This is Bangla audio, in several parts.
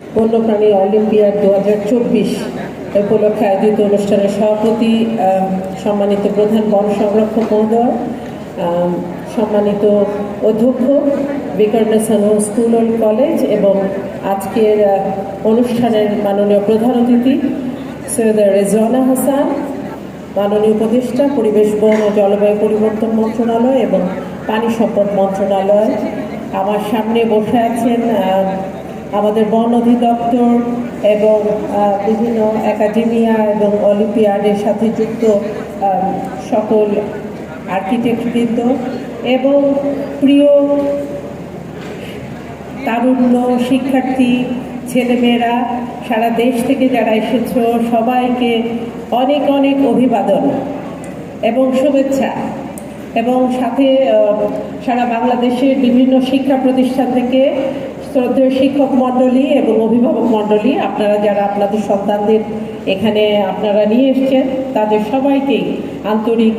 বন্যপ্রাণী অলিম্পিয়াড দু হাজার চব্বিশ উপলক্ষে আয়োজিত অনুষ্ঠানের সভাপতি সম্মানিত প্রধান বন সংরক্ষক মহোদয় সম্মানিত অধ্যক্ষ বিকর্ণেসন স্কুল ও কলেজ এবং আজকের অনুষ্ঠানের মাননীয় প্রধান অতিথি সৈয়দ রেজওয়ানা হাসান, মাননীয় উপদেষ্টা, পরিবেশ, বন ও জলবায়ু পরিবর্তন মন্ত্রণালয় এবং পানি সম্পদ মন্ত্রণালয়। আমার সামনে বসে আছেন আমাদের বন অধিদপ্তর এবং বিভিন্ন একাডেমিয়া এবং অলিম্পিয়াডের সাথে যুক্ত সকল আর্কিটেক্টবৃন্দ এবং প্রিয় তারুণ্য শিক্ষার্থী ছেলেমেয়েরা, সারা দেশ থেকে যারা এসেছ, সবাইকে অনেক অনেক অভিবাদন এবং শুভেচ্ছা এবং সাথে সারা বাংলাদেশের বিভিন্ন শিক্ষা প্রতিষ্ঠান থেকে শ্রদ্ধেয় শিক্ষক মণ্ডলী এবং অভিভাবক মণ্ডলী, আপনারা যারা আপনাদের সন্তানদের এখানে আপনারা নিয়ে এসছেন, তাদের সবাইকেই আন্তরিক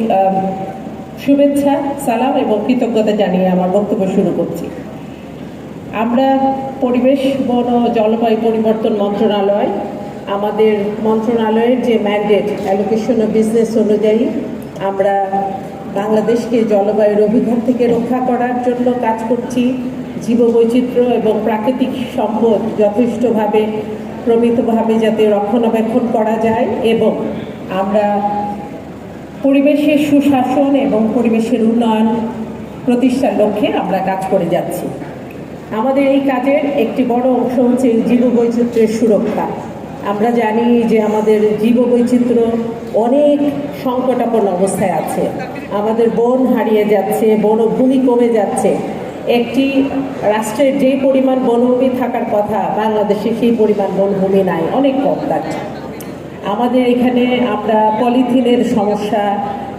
শুভেচ্ছা, সালাম এবং কৃতজ্ঞতা জানিয়ে আমার বক্তব্য শুরু করছি। আমরা পরিবেশ, বন ও জলবায়ু পরিবর্তন মন্ত্রণালয়, আমাদের মন্ত্রণালয়ের যে ম্যান্ডেট অ্যালোকেশন অফ বিজনেস অনুযায়ী আমরা বাংলাদেশকে জলবায়ুর অভিঘাত থেকে রক্ষা করার জন্য কাজ করছি। জীববৈচিত্র্য এবং প্রাকৃতিক সম্পদ যথেষ্টভাবে, প্রমিতভাবে যাতে রক্ষণাবেক্ষণ করা যায় এবং আমরা পরিবেশের সুশাসন এবং পরিবেশের উন্নয়ন প্রতিষ্ঠার লক্ষ্যে আমরা কাজ করে যাচ্ছি। আমাদের এই কাজের একটি বড় অংশ হচ্ছে জীববৈচিত্র্যের সুরক্ষা। আমরা জানি যে আমাদের জীববৈচিত্র্য অনেক সংকটাপন্ন অবস্থায় আছে। আমাদের বন হারিয়ে যাচ্ছে, বনভূমি কমে যাচ্ছে। একটি রাষ্ট্রের যে পরিমাণ বনভূমি থাকার কথা, বাংলাদেশে সেই পরিমাণ বনভূমি নাই, অনেক কম তার আমাদের এখানে আমরা পলিথিনের সমস্যা,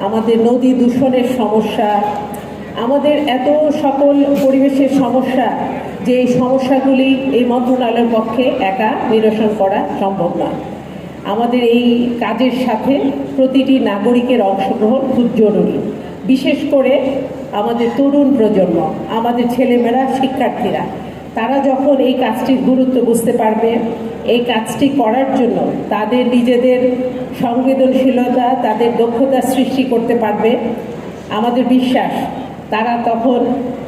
আমাদের নদী দূষণের সমস্যা, আমাদের এত সকল পরিবেশের সমস্যা, যে এই সমস্যাগুলি এই মন্ত্রণালয়ের পক্ষে একা নিরসন করা সম্ভব নয়। আমাদের এই কাজের সাথে প্রতিটি নাগরিকের অংশগ্রহণ খুব জরুরি। বিশেষ করে আমাদের তরুণ প্রজন্ম, আমাদের ছেলেমেয়েরা, শিক্ষার্থীরা, তারা যখন এই কাজটির গুরুত্ব বুঝতে পারবে, এই কাজটি করার জন্য তাদের নিজেদের সংবেদনশীলতা, তাদের দক্ষতা সৃষ্টি করতে পারবে। আমাদের বিশ্বাস, তারা তখন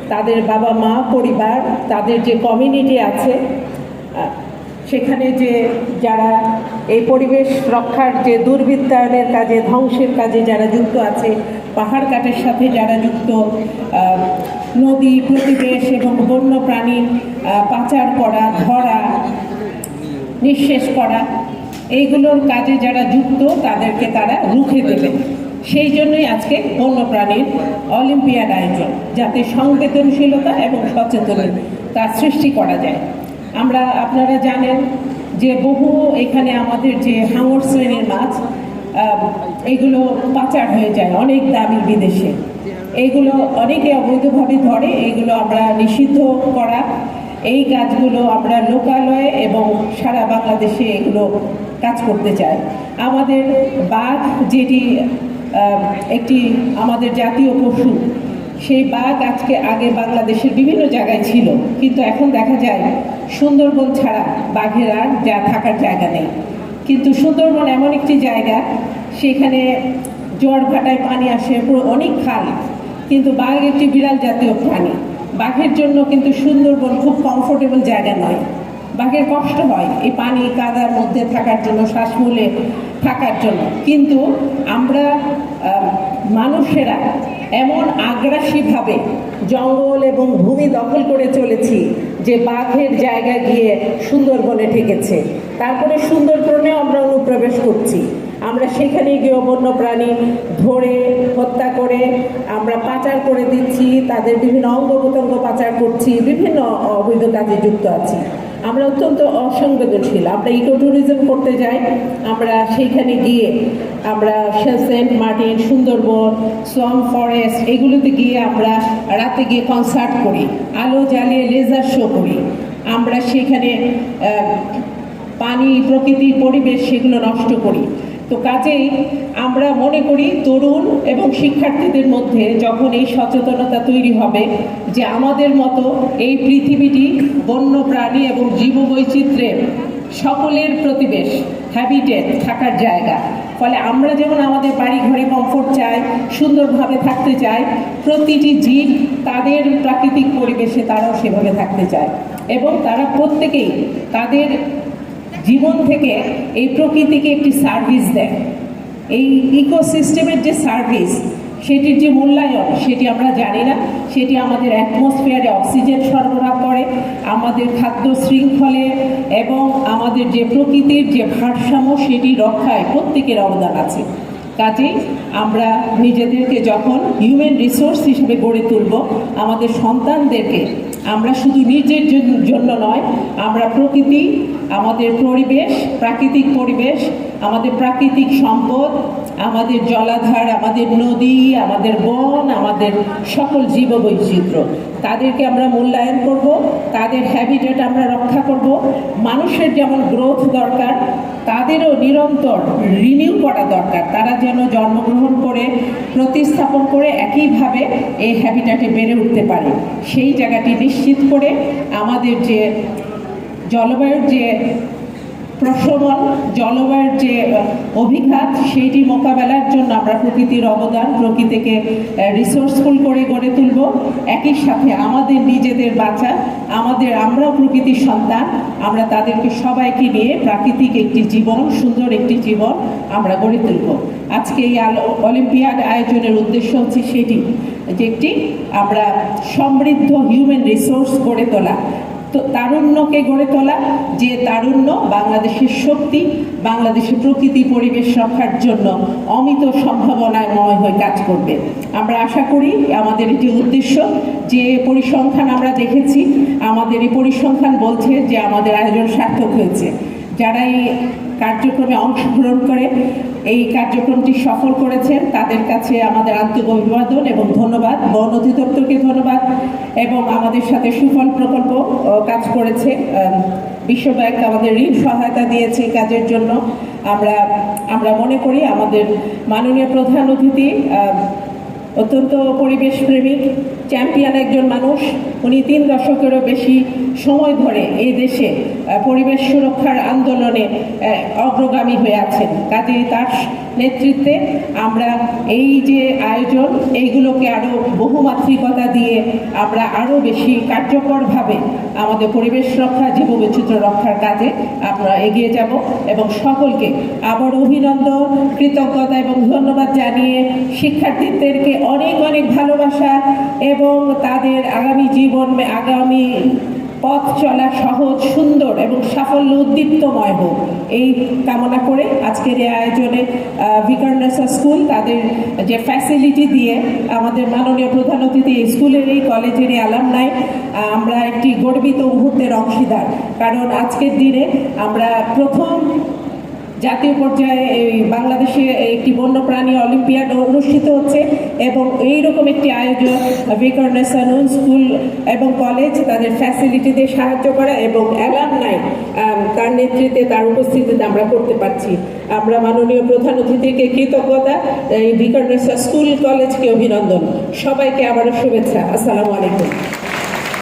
তাদের বাবা মা পরিবার, তাদের যে কমিউনিটি আছে সেখানে যে যারা এই পরিবেশ রক্ষার যে দুর্বৃত্তায়নের কাজে, ধ্বংসের কাজে যারা যুক্ত আছে, পাহাড় কাটের সাথে যারা যুক্ত নদী, প্রতিবেশ এবং বন্য প্রাণীর পাচার করা, ধরা, নিঃশেষ করা, এইগুলোর কাজে যারা যুক্ত, তাদেরকে তারা রুখে দেবে। সেই জন্যই আজকে বন্যপ্রাণীর অলিম্পিয়াড আয়োজন, যাতে সংবেদনশীলতা এবং সচেতনতা সৃষ্টি করা যায়। আমরা আপনারা জানেন যে বহু এখানে আমাদের যে হাঙর শ্রেণির মাছ এগুলো পাচার হয়ে যায় অনেক দামি বিদেশে। এইগুলো অনেকে অবৈধভাবে ধরে, এগুলো আমরা নিষিদ্ধ করা। এই কাজগুলো আমরা লোকালয়ে এবং সারা বাংলাদেশে এগুলো কাজ করতে চাই। আমাদের বাঘ যেটি একটি আমাদের জাতীয় পশু সেই বাঘ আজকে আগে বাংলাদেশের বিভিন্ন জায়গায় ছিল, কিন্তু এখন দেখা যায় সুন্দরবন ছাড়া বাঘের আর যা থাকার জায়গা নেই। কিন্তু সুন্দরবন এমন একটি জায়গা, সেখানে জোয়ার ভাটায় পানি আসে, পুরো অনেক খাল, কিন্তু বাঘ একটি বিড়াল জাতীয় প্রাণী। বাঘের জন্য কিন্তু সুন্দরবন খুব কমফোর্টেবল জায়গা নয়। বাঘের কষ্ট হয় এই পানি কাদার মধ্যে থাকার জন্য, শ্বাসমূলে থাকার জন্য। কিন্তু আমরা মানুষেরা এমন আগ্রাসীভাবে জঙ্গল এবং ভূমি দখল করে চলেছি যে বাঘের জায়গা গিয়ে সুন্দরবনে ঠেকেছে। তারপরে সুন্দরবনেও আমরা অনুপ্রবেশ করছি। আমরা সেখানে গিয়ে বন্য প্রাণী ধরে হত্যা করে আমরা পাচার করে দিচ্ছি, তাদের বিভিন্ন অঙ্গ প্রত্যঙ্গ পাচার করছি, বিভিন্ন অবৈধ কাজে যুক্ত আছি। আমরা অত্যন্ত অসংবেদনশীল। আমরা ইকো ট্যুরিজম করতে যাই, আমরা সেইখানে গিয়ে আমরা সেন্ট মার্টিন, সুন্দরবন সং ফরেস্ট এগুলোতে গিয়ে আমরা রাতে গিয়ে কনসার্ট করি, আলো জ্বালিয়ে লেজার শো করি। আমরা সেখানে পানি, প্রকৃতির পরিবেশ সেগুলো নষ্ট করি। তো কাজেই আমরা মনে করি তরুণ এবং শিক্ষার্থীদের মধ্যে যখন এই সচেতনতা তৈরি হবে যে আমাদের মতো এই পৃথিবীটি বন্য প্রাণী এবং জীববৈচিত্র্যের সকলের প্রতিবেশ হ্যাবিটেট থাকার জায়গা। ফলে আমরা যেমন আমাদের বাড়ি ঘরে কমফোর্ট চাই, সুন্দরভাবে থাকতে চাই, প্রতিটি জীব তাদের প্রাকৃতিক পরিবেশে তারাও সেভাবে থাকতে চায়। এবং তারা প্রত্যেকেই তাদের জীবন থেকে এই প্রকৃতিকে একটি সার্ভিস দেয়। এই ইকোসিস্টেমের যে সার্ভিস সেটির যে মূল্যায়ন, সেটি আমরা জানি না, সেটি আমাদের অ্যাটমসফিয়ারে অক্সিজেন সরবরাহ করে, আমাদের খাদ্য শৃঙ্খলে এবং আমাদের যে প্রকৃতির যে ভারসাম্য, সেটি রক্ষায় প্রত্যেকের অবদান আছে। কাজেই আমরা নিজেদেরকে যখন হিউম্যান রিসোর্স হিসেবে গড়ে তুলব, আমাদের সন্তানদেরকে, আমরা শুধু নিজের জন্য নয়, আমরা প্রকৃতি আমাদের পরিবেশ, প্রাকৃতিক পরিবেশ, আমাদের প্রাকৃতিক সম্পদ, আমাদের জলাধার, আমাদের নদী, আমাদের বন, আমাদের সকল জীববৈচিত্র্য। তাদেরকে আমরা মূল্যায়ন করব, তাদের হ্যাবিটেট আমরা রক্ষা করব। মানুষের যেমন গ্রোথ দরকার, তাদেরও নিরন্তর রিনিউ করা দরকার। তারা যেন জন্মগ্রহণ করে, প্রতিস্থাপন করে একইভাবে এই হ্যাবিটাটে বেড়ে উঠতে পারে। সেই জায়গাটি নিশ্চিত করে আমাদের যে জলবায়ুর যে প্রশমন জলবায়ুর যে অভিঘাত, সেইটি মোকাবেলার জন্য আমরা প্রকৃতির অবদান, প্রকৃতিকে রিসোর্সফুল করে গড়ে তুলব। একই সাথে আমাদের নিজেদের বাঁচা, আমাদের আমরাও প্রকৃতির সন্তান, আমরা তাদেরকে সবাইকে নিয়ে প্রাকৃতিক একটি জীবন, সুন্দর একটি জীবন আমরা গড়ে তুলব। আজকে এই অলিম্পিয়াড আয়োজনের উদ্দেশ্য হচ্ছে সেটি, যে একটি আমরা সমৃদ্ধ হিউম্যান রিসোর্স গড়ে তোলা। তো তারুণ্যকে গড়ে তোলা যে তারুণ্য বাংলাদেশের শক্তি, বাংলাদেশের প্রকৃতি, পরিবেশ রক্ষার জন্য অমিত সম্ভাবনাময় হয়ে কাজ করবে। আমরা আশা করি আমাদের এটি উদ্দেশ্য যে পরিসংখ্যান আমরা দেখেছি, আমাদের এই পরিসংখ্যান বলছে যে আমাদের আয়োজন সার্থক হয়েছে। যারা এই কার্যক্রমে অংশগ্রহণ করে এই কার্যক্রমটি সফল করেছেন। তাদের কাছে আমাদের আন্তরিক অভিবাদন এবং ধন্যবাদ। বন অধিদপ্তরকে ধন্যবাদ এবং আমাদের সাথে সুফল প্রকল্প কাজ করেছে। বিশ্বব্যাংক বিশ্ব ব্যাংক আমাদের ঋণ সহায়তা দিয়েছে কাজের জন্য। আমরা আমরা মনে করি আমাদের মাননীয় প্রধান অতিথি অত্যন্ত পরিবেশ প্রেমিক চ্যাম্পিয়ন একজন মানুষ। উনি তিন দশকেরও বেশি সময় ধরে এই দেশে পরিবেশ সুরক্ষার আন্দোলনে অগ্রগামী হয়ে আছেন। কাজেই তার নেতৃত্বে আমরা এই যে আয়োজন, এইগুলোকে আরও বহুমাত্রিকতা দিয়ে আমরা আরও বেশি কার্যকরভাবে আমাদের পরিবেশ রক্ষা, জীববৈচিত্র্য রক্ষার কাজে আমরা এগিয়ে যাব এবং সকলকে আবার অভিনন্দন, কৃতজ্ঞতা এবং ধন্যবাদ জানিয়ে শিক্ষার্থীদেরকে অনেক অনেক ভালোবাসা এবং তাদের আগামী জীবন, আগামী পথ চলা সহজ, সুন্দর এবং সাফল্য উদ্দীপ্তময় হোক। এই কামনা করে আজকের এই আয়োজনে ভিকারনেসা স্কুল তাদের যে ফ্যাসিলিটি দিয়ে আমাদের মাননীয় প্রধান অতিথি স্কুলের এই কলেজের এই আলামনায় আমরা একটি গর্বিত মুহূর্তের অংশীদার। কারণ আজকের দিনে আমরা প্রথম জাতীয় পর্যায়ে এই বাংলাদেশে একটি বন্যপ্রাণী অলিম্পিয়াড অনুষ্ঠিত হচ্ছে এবং এই রকম একটি আয়োজন বিকর্নেসানুন স্কুল এবং কলেজ তাদের ফ্যাসিলিটি দিয়ে সাহায্য করা এবং অ্যালামনাই তার নেতৃত্বে তার উপস্থিতিতে আমরা করতে পারছি। আমরা মাননীয় প্রধান অতিথিকে কৃতজ্ঞতা, এই বিকর্নেসা স্কুল কলেজকে অভিনন্দন। সবাইকে আবারও শুভেচ্ছা। আসসালামু আলাইকুম।